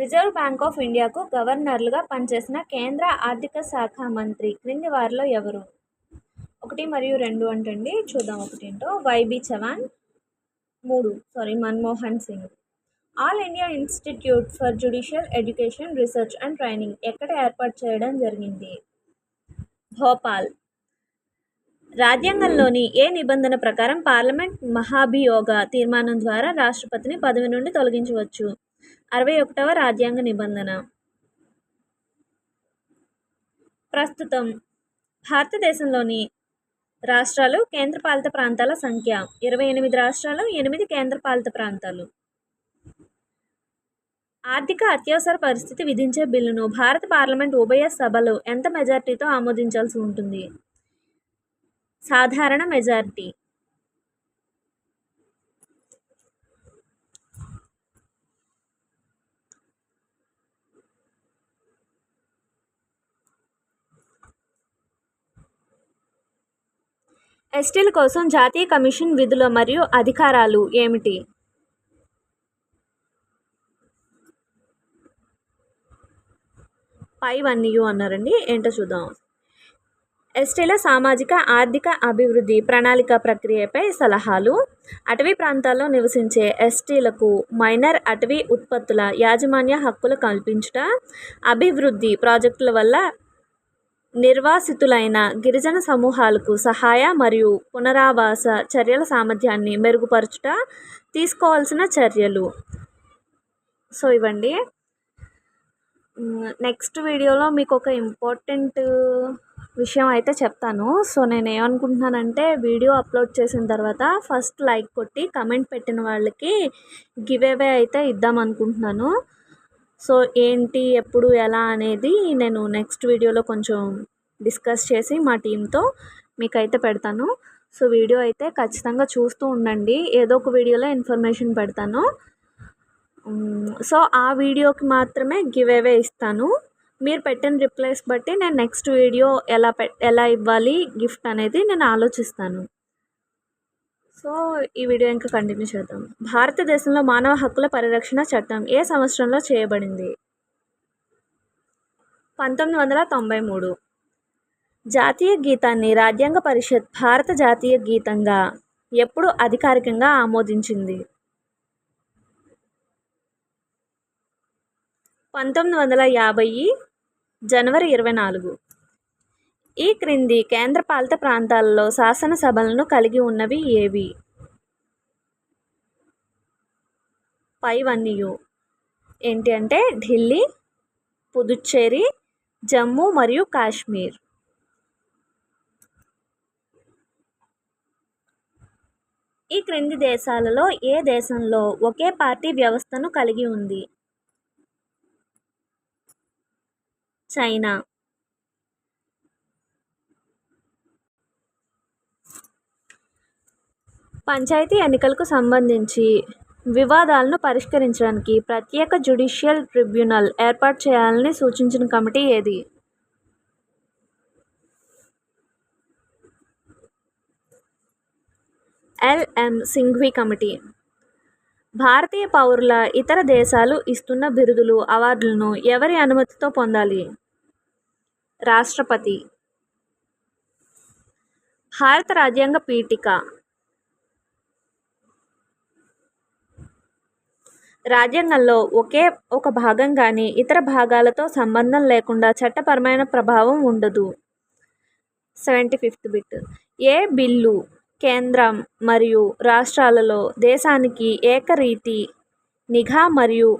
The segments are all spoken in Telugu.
రిజర్వ్ బ్యాంక్ ఆఫ్ ఇండియాకు గవర్నర్లుగా పనిచేసిన కేంద్ర ఆర్థిక శాఖ మంత్రి క్రింది వారిలో ఎవరు? ఒకటి మరియు రెండు అంటండి. చూద్దాం ఒకటి ఏంటో వైబి చవాన్. మూడు. Sorry Manmohan Singh. All India institute for judicial education research and training ఎక్కడ ఏర్పాటు చేయడం జరిగింది? భోపాల్. రాజ్యాంగంలోని ఏ నిబంధన ప్రకారం పార్లమెంట్ మహాభియోగ తీర్మానం ద్వారా రాష్ట్రపతిని పదవి నుండి తొలగించవచ్చు? అరవై ఒకటవ రాజ్యాంగ నిబంధన. ప్రస్తుతం భారతదేశంలోని రాష్ట్రాలు కేంద్రపాలిత ప్రాంతాల సంఖ్య ఇరవై ఎనిమిది రాష్ట్రాలు ఎనిమిది కేంద్రపాలిత ప్రాంతాలు. ఆర్థిక అత్యవసర పరిస్థితి విధించే బిల్లును భారత పార్లమెంట్ ఉభయ సభలు ఎంత మెజార్టీతో ఆమోదించాల్సి ఉంటుంది? సాధారణ మెజార్టీ. ఎస్టీల కోసం జాతీయ కమిషన్ విధులు మరియు అధికారాలు ఏమిటి? పై వన్ యూ అన్నారండి. ఏంటో చూద్దాం. ఎస్టీల సామాజిక ఆర్థిక అభివృద్ధి ప్రణాళిక ప్రక్రియపై సలహాలు. అటవీ ప్రాంతాల్లో నివసించే ఎస్టీలకు మైనర్ అటవీ ఉత్పత్తుల యాజమాన్య హక్కులు కల్పించుట. అభివృద్ధి ప్రాజెక్టుల వల్ల నిర్వాసితులైన గిరిజన సమూహాలకు సహాయ మరియు పునరావాస చర్యల సామర్థ్యాన్ని మెరుగుపరచుట తీసుకోవాల్సిన చర్యలు. సో ఇవ్వండి. నెక్స్ట్ వీడియోలో మీకు ఒక ఇంపార్టెంట్ విషయం అయితే చెప్తాను. సో నేను ఏమనుకుంటున్నానంటే వీడియో అప్లోడ్ చేసిన తర్వాత ఫస్ట్ లైక్ కొట్టి కమెంట్ పెట్టిన వాళ్ళకి గివ్ అవే అయితే ఇద్దాం అనుకుంటున్నాను సో ఏంటి ఎప్పుడు ఎలా అనేది నేను నెక్స్ట్ వీడియోలో కొంచెం డిస్కస్ చేసి మా టీంతో మీకైతే పెడతాను. సో వీడియో అయితే ఖచ్చితంగా చూస్తూ ఉండండి. ఏదో ఒక వీడియోలో ఇన్ఫర్మేషన్ పెడతాను. సో ఆ వీడియోకి మాత్రమే గివ్ అవే ఇస్తాను. మీరు పెట్టిన రిప్లైస్ బట్టి నేను నెక్స్ట్ వీడియో ఎలా పె ఎలా ఇవ్వాలి గిఫ్ట్ అనేది నేను ఆలోచిస్తాను. సో ఈ వీడియో ఇంకా కంటిన్యూ చేద్దాం. భారతదేశంలో మానవ హక్కుల పరిరక్షణ చట్టం ఏ సంవత్సరంలో చేయబడింది? పంతొమ్మిది వందల తొంభై మూడు. జాతీయ గీతాన్ని రాజ్యాంగ పరిషత్ భారత జాతీయ గీతంగా ఎప్పుడు అధికారికంగా ఆమోదించింది. పంతొమ్మిది వందల యాభై జనవరి ఇరవై నాలుగు. ఈ క్రింది కేంద్రపాలిత ప్రాంతాలలో శాసనసభలను కలిగి ఉన్నవి ఏవి? పై వన్యు ఏంటి అంటే ఢిల్లీ పుదుచ్చేరి జమ్మూ మరియు కాశ్మీర్. ఈ క్రింది దేశాలలో ఏ దేశంలో ఒకే పార్టీ వ్యవస్థను కలిగి ఉంది? చైనా. పంచాయతీ ఎన్నికలకు సంబంధించి వివాదాలను పరిష్కరించడానికి ప్రత్యేక జ్యుడిషియల్ ట్రిబ్యునల్ ఏర్పాటు చేయాలని సూచించిన కమిటీ ఏది? LM Singhvi committee. భారతీయ పౌరుల ఇతర దేశాలు ఇస్తున్న బిరుదులు అవార్డులను ఎవరి అనుమతితో పొందాలి? రాష్ట్రపతి. భారత రాజ్యాంగ పీఠిక. రాజ్యాంగంలో ఒకే ఒక భాగం కానీ ఇతర భాగాలతో సంబంధం లేకుండా చట్టపరమైన ప్రభావం ఉండదు. Seventy fifth bit. ఏ బిల్లు కేంద్రం మరియు రాష్ట్రాలలో దేశానికి ఏకరీతి నిఘా మరియు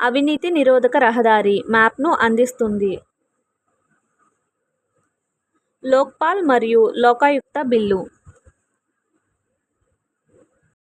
అవినీతి నిరోధక రహదారి మ్యాప్ను అందిస్తుంది. లోక్పాల్ మరియు లోకాయుక్త బిల్లు.